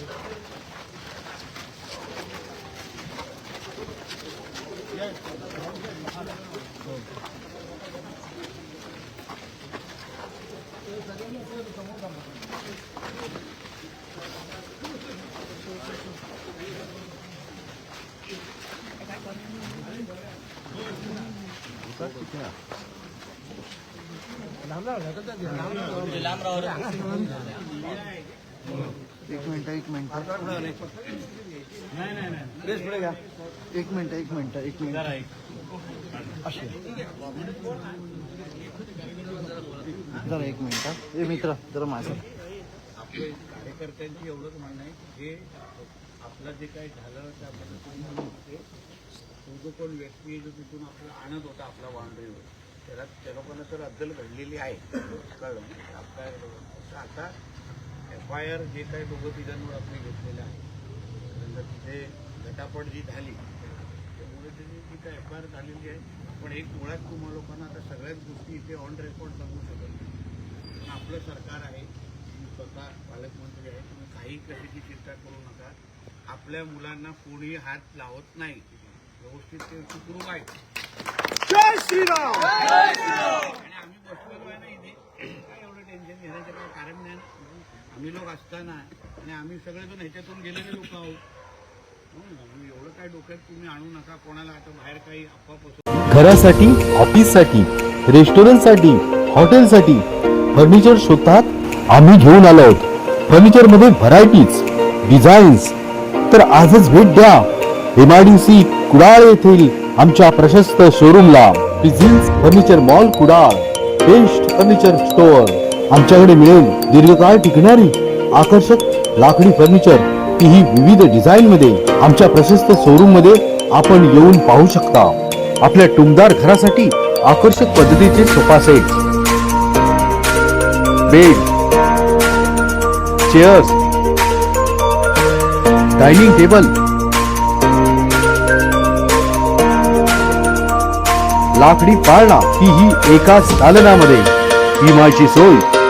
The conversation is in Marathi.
बस- बॅटरी मग हा एक मिनिट एक मिनिट. एक मिनिट एक मिनिट एक मिनिट. असे. जरा एक मिनिट हा. मित्र जरा माझं आपले कार्यकर्त्यांची एवढंच म्हणणं आहे की जे आपलं जे काही झालं त्या पद्धतीने ते तो जो कोण व्यक्ती जो तिथून आपलं आणत होता आपल्या बाउंड्रीवर त्याला त्या लोकांना तर अद्दल घडलेली आहे कळलं आता एफ आय आर जे काही दोघं तिघांवर आपले घेतलेलं आहे. कारण का तिथे गटापट जी झाली त्यामुळे त्याची जी काही एफ आय आर झालेली आहे पण एक मुळात तुम्हा लोकांना आता सगळ्याच गोष्टी इथे ऑन रेकॉर्ड सांगू शकत नाही. पण आपलं सरकार आहे तुम्ही स्वतः पालकमंत्री आहे तुम्ही काही कशाची चिंता करू नका. आपल्या मुलांना कोणी हात लावत नाही. व्यवस्थित ते सुखरूप आहेत. जय श्रीराम! आणि आम्ही बसलेलो आहे ना इथे. काय एवढं टेन्शन घेण्याचं काही कारण नाही. आम्ही लोक असताना आणि आम्ही सगळेजण ह्याच्यातून गेलेले लोक आहोत. हो, एवढं काय डोक्यात तुम्ही आणू नका कोणाला आता बाहेर काही अफवा पसरू घरासाठी ऑफिससाठी रेस्टॉरंटसाठी हॉटेलसाठी फर्निचर शोधतात आम्ही घेऊन आलो आहोत. फर्निचरमध्ये व्हरायटीज डिझाईन्स. तर आजच भेट द्या. एमआयडीसी कुडाळ येथील आमच्या प्रशस्त शोरूमला business furniture mall Kudal. Best furniture store आमच्याकडे मिळेल दीर्घकाळ टिकणारी आकर्षक लाकडी फर्निचर तीही विविध डिझाईन मध्ये आमच्या प्रशस्त शोरूममध्ये आपण येऊन पाहू शकता. आपल्या टुमदार घरासाठी आकर्षक पद्धतीचे sofa set bed chairs dining table लाकडी पाळणा ही एकाच दालनामध्ये विमाची सोय.